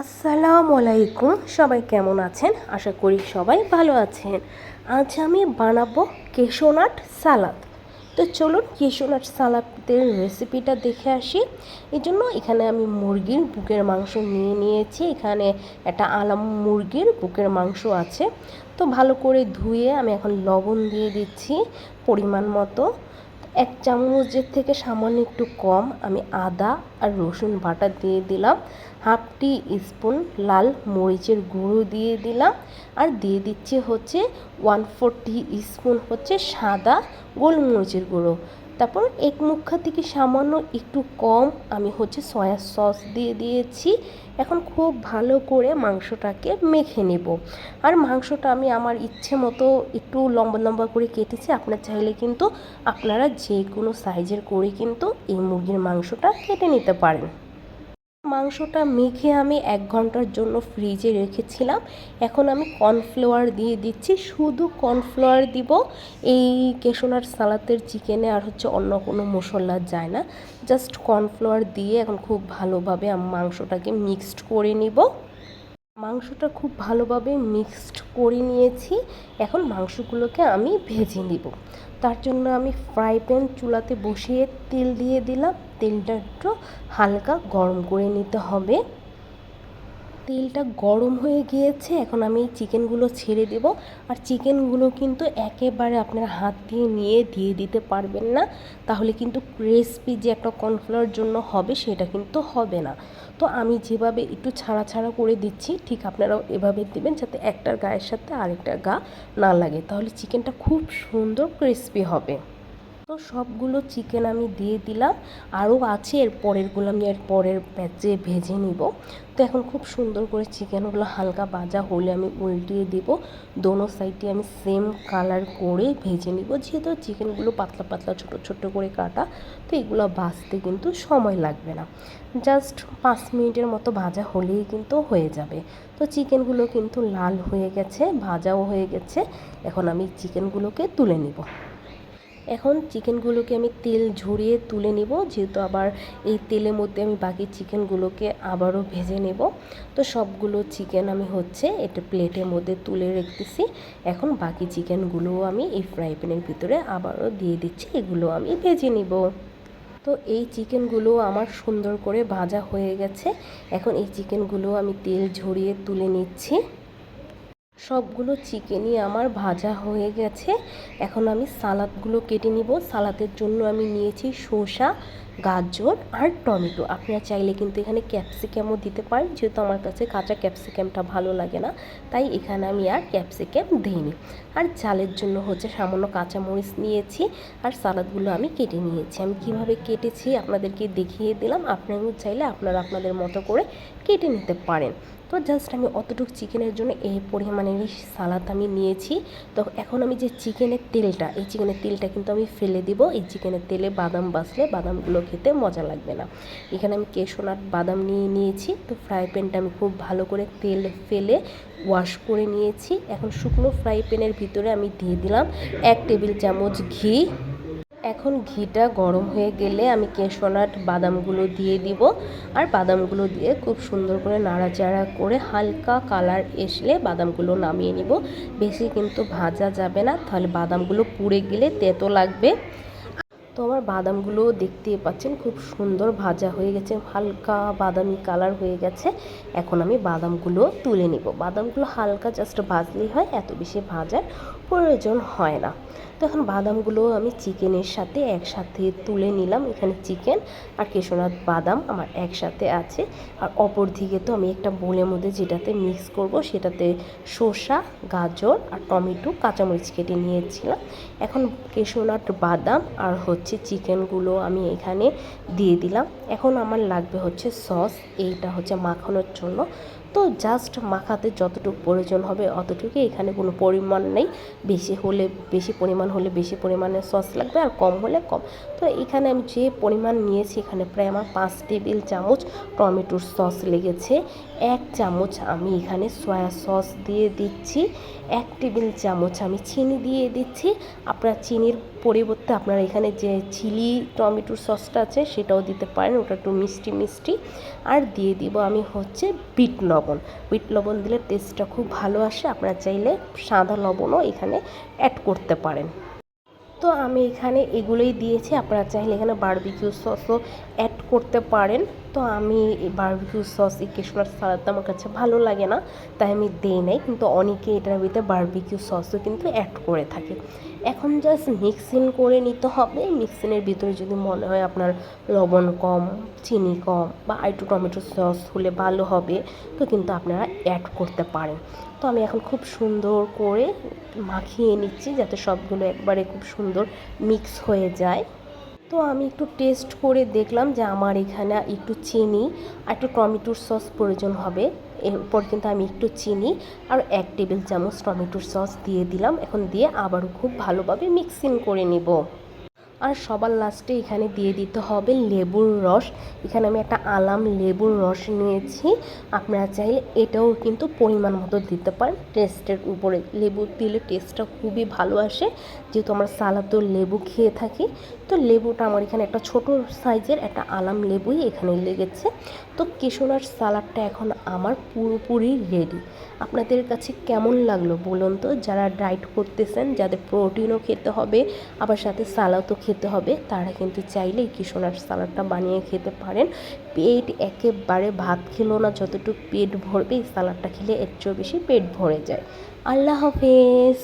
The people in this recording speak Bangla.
আসসালামু আলাইকুম। সবাই কেমন আছেন? আশা করি সবাই ভালো আছেন। আজ আমি বানাবো কেশোনাট সালাদ। তো চলুন কেশোনাট সালাদের রেসিপিটা দেখে আসি। এই জন্য এখানে আমি মুরগির বুকের মাংস নিয়ে নিয়েছি। এখানে একটা আলাম মুরগির বুকের মাংস আছে। তো ভালো করে ধুয়ে আমি এখন লবণ দিয়ে দিচ্ছি পরিমাণ মতো। এক চামচের থেকে সামান্য একটু কম আমি আদা আর রসুন বাটা দিয়ে দিলাম। হাফ টি স্পুন লাল মরিচের গুঁড়ো দিয়ে দিলাম। আর দিয়ে দিচ্ছে হচ্ছে ওয়ান ফোর টি স্পুন হচ্ছে সাদা গোলমরিচের গুঁড়ো। তারপর এক মুখা থেকে সামান্য একটু কম আমি হচ্ছে সয়া সস দিয়ে দিয়েছি। এখন খুব ভালো করে মাংসটাকে মেখে নেব। আর মাংসটা আমি আমার ইচ্ছে মতো একটু লম্বা লম্বা করে কেটেছি। আপনার চাইলে কিন্তু আপনারা যে কোনো সাইজের করে কিন্তু এই মুরগির মাংসটা কেটে নিতে পারেন। মাংসটা মেখে আমি এক ঘণ্টার জন্য ফ্রিজে রেখেছিলাম। এখন আমি কর্নফ্লাওয়ার দিয়ে দিচ্ছি। শুধু কর্নফ্লাওয়ার দিব, এই কেশোনার সালাতের চিকেনে আর হচ্ছে অন্য কোনো মশলা যায় না। জাস্ট কর্নফ্লাওয়ার দিয়ে এখন খুব ভালোভাবে আমি মাংসটাকে মিক্সড করে নিব। মাংসটা খুব ভালোভাবে মিক্সড করে নিয়েছি। এখন মাংসগুলোকে আমি ভেজে নিব। তার জন্য আমি ফ্রাই প্যান চুলাতে বসিয়ে তেল দিয়ে দিলাম। তেলটা একটু হালকা গরম করে নিতে হবে। তেলটা গরম হয়ে গিয়েছে, এখন আমি এই চিকেনগুলো ছেড়ে দেব। আর চিকেনগুলো কিন্তু একেবারে আপনারা হাত দিয়ে নিয়ে দিয়ে দিতে পারবেন না। তাহলে কিন্তু ক্রিসপি যে একটা কর্নফ্লাওয়ার জন্য হবে, সেটা কিন্তু হবে না। তো আমি যেভাবে একটু ছাড়া ছাড়া করে দিচ্ছি, ঠিক আপনারাও এভাবে দেবেন যাতে একটার গায়ের সাথে আরেকটা গা না লাগে। তাহলে চিকেনটা খুব সুন্দর ক্রিসপি হবে। তো সবগুলো চিকেন আমি দিয়ে দিলাম। আরও আছে, এর পরেরগুলো আমি এর পরের প্যাচে ভেজে নিব। তো এখন খুব সুন্দর করে চিকেনগুলো হালকা ভাজা হলে আমি উল্টিয়ে দিব। দোনো সাইডে আমি সেম কালার করে ভেজে নিব। যেহেতু চিকেনগুলো পাতলা পাতলা, ছোট ছোট করে কাটা, তো এগুলো ভাজতে কিন্তু সময় লাগবে না। জাস্ট পাঁচ মিনিটের মতো ভাজা হলেই কিন্তু হয়ে যাবে। তো চিকেনগুলো কিন্তু লাল হয়ে গেছে, ভাজাও হয়ে গেছে। এখন আমি চিকেনগুলোকে তুলে নিব। এখন চিকেনগুলোকে আমি তেল ঝরিয়ে তুলে নেব, যেহেতু আবার এই তেলের মধ্যে আমি বাকি চিকেনগুলোকে আবারও ভেজে নেব। তো সবগুলো চিকেন আমি হচ্ছে এটা প্লেটের মধ্যে তুলে রেখেছি। এখন বাকি চিকেনগুলোও আমি এই ফ্রাই প্যানের ভিতরে আবারও দিয়ে দিচ্ছি, এগুলো আমি ভেজে নেব। তো এই চিকেনগুলো আমার সুন্দর করে ভাজা হয়ে গেছে। এখন এই চিকেনগুলো আমি তেল ঝরিয়ে তুলে নিচ্ছি। সবগুলো চিকেনই আমার ভাজা হয়ে গেছে। এখন আমি সালাদগুলো কেটে নিব। সালাদের জন্য আমি নিয়েছি শসা, গাজর আর টমেটো। আপনারা চাইলে কিন্তু এখানে ক্যাপসিকামও দিতে পারেন। যেহেতু আমার কাছে কাঁচা ক্যাপসিকামটা ভালো লাগে না, তাই এখানে আমি আর ক্যাপসিকাম দিইনি। আর চালের জন্য হচ্ছে সামান্য কাঁচামরিচ নিয়েছি আর সালাদগুলো আমি কেটে নিয়েছি। আমি কীভাবে কেটেছি আপনাদেরকে দেখিয়ে দিলাম। আপনারাও চাইলে আপনারা আপনাদের মতো করে কেটে নিতে পারেন। তো জাস্ট আমি অতটুকু চিকেনের জন্য এই পরিমাণেরই সালাদ আমি নিয়েছি। তো এখন আমি যে চিকেনের তেলটা, এই চিকেনের তেলটা কিন্তু আমি ফেলে দিব। এই চিকেনের তেলে বাদাম বাসলে বাদামগুলো খেতে মজা লাগবে না। এখানে আমি কেশোনাট বাদাম নিয়ে নিয়েছি। তো ফ্রাই প্যানটা আমি খুব ভালো করে তেল ফেলে ওয়াশ করে নিয়েছি। এখন শুকনো ফ্রাই প্যানের ভিতরে আমি দিয়ে দিলাম এক টেবিল চামচ ঘি এখন ঘিটা গরম হয়ে গেলে আমি কেশোনাট বাদামগুলো দিয়ে দিব। আর বাদামগুলো দিয়ে খুব সুন্দর করে নাড়াচাড়া করে হালকা কালার এসলে বাদামগুলো নামিয়ে নিব। বেশি কিন্তু ভাজা যাবে না, তাহলে বাদামগুলো পুড়ে গেলে তেতো লাগবে। তো আমার বাদামগুলো দেখতে পাচ্ছেন খুব সুন্দর ভাজা হয়ে গেছে, হালকা বাদামি কালার হয়ে গেছে। এখন আমি বাদামগুলো তুলে নিব। বাদামগুলো হালকা জাস্ট ভাজলেই হয়, এত বেশি ভাজার প্রয়োজন হয় না। তো এখন বাদামগুলো আমি চিকেনের সাথে একসাথে তুলে নিলাম। এখানে চিকেন আর কেশোনাথ বাদাম আমার একসাথে আছে। আর অপর দিকে তো আমি একটা বোলের মধ্যে যেটাতে মিক্স করব সেটাতে শসা, গাজর আর টমেটো, কাঁচামরিচ কেটে নিয়েছিলাম। এখন কেশোনাট বাদাম আর হচ্ছে চিকেনগুলো আমি এখানে দিয়ে দিলাম। এখন আমার লাগবে হচ্ছে সস। এইটা হচ্ছে মাখানোর জন্য। তো জাস্ট মাখাতে যতটুকু প্রয়োজন হবে অতটুকুই। এখানে কোনো পরিমাণ নেই। বেশি হলে বেশি পরিমাণ হলে বেশি পরিমাণে সস লাগবে আর কম হলে কম। তো এখানে আমি যে পরিমাণ নিয়েছি, এখানে প্রায় আমার পাঁচ টেবিল চামচ টমেটোর সস লেগেছে। এক চামচ আমি এখানে সয়া সস দিয়ে দিচ্ছি। এক টেবিল চামচ আমি চিনি দিয়ে দিচ্ছি। আপনার চিনির পরিবর্তে আপনারা এখানে যে চিলি টমেটোর সসটা আছে, সেটাও দিতে পারেন। ওটা একটু মিষ্টি মিষ্টি। আর দিয়ে দিব আমি হচ্ছে বিট লবণ। বিট লবণ দিলে টেস্টটা খুব ভালো আসে। আপনারা চাইলে সাদা লবণও এখানে অ্যাড করতে পারেন। তো আমি এখানে এগুলোই দিয়েছি। আপনারা চাইলে এখানে বারবিকিউ সসও অ্যাড করতে পারেন। তো আমি বারবিকিউ সস এই কেশনার সালাদটা আমার কাছে ভালো লাগে না। তাই আমি দেই নাই। কিন্তু অনেকে এটার ভিতরে বারবিকিউ সসও কিন্তু অ্যাড করে থাকে। এখন জাস্ট মিক্সিং করে নিতে হবে। মিক্সিংয়ের ভিতরে যদি মনে হয় আপনার লবণ কম, চিনি কম বা একটু টমেটো সস হলে ভালো হবে, তো কিন্তু আপনারা অ্যাড করতে পারেন। তো আমি এখন খুব সুন্দর করে মাখিয়ে নিচ্ছি যাতে সবগুলো একবারে খুব সুন্দর মিক্স হয়ে যায়। তো আমি একটু টেস্ট করে দেখলাম যে আমার এখানে একটু চিনি আর একটু টমেটোর সস প্রয়োজন হবে। এরপর কিন্তু আমি একটু চিনি আর এক টেবিল চামচ টমেটোর সস দিয়ে দিলাম। এখন দিয়ে আবারও খুব ভালোভাবে মিক্সিং করে নিব। আর সবার লাস্টে এখানে দিয়ে দিতে হবে লেবুর রস। এখানে আমি একটা আলাম লেবুর রস নিয়েছি। আপনারা চাইলে এটাও কিন্তু পরিমাণ মতো দিতে পারেন। টেস্টের উপরে লেবু দিলে টেস্টটা খুবই ভালো আসে। যেহেতু আমরা সালাদও লেবু খেয়ে থাকি, তো লেবুটা আমার এখানে একটা ছোট সাইজের একটা আলাম লেবুই এখানে লেগেছে। তো কেশোনার সালাদটা এখন আমার পুরোপুরি রেডি আপনাদের কাছে কেমন লাগল বলুন তো? যারা ডায়েট করতেছেন, যাদের প্রোটিনও খেতে হবে, আবার সাথে সালাদও খেতে হবে, তারা কিন্তু চাইলে কিশোনার সালাডটা বানিয়ে খেতে পারেন। পেট একেবারে ভাত খেলো না, যতটুকু পেট ভরবে সালাডটা খেলে এর চেয়েও বেশি পেট ভরে যায়। আল্লাহ হাফেজ।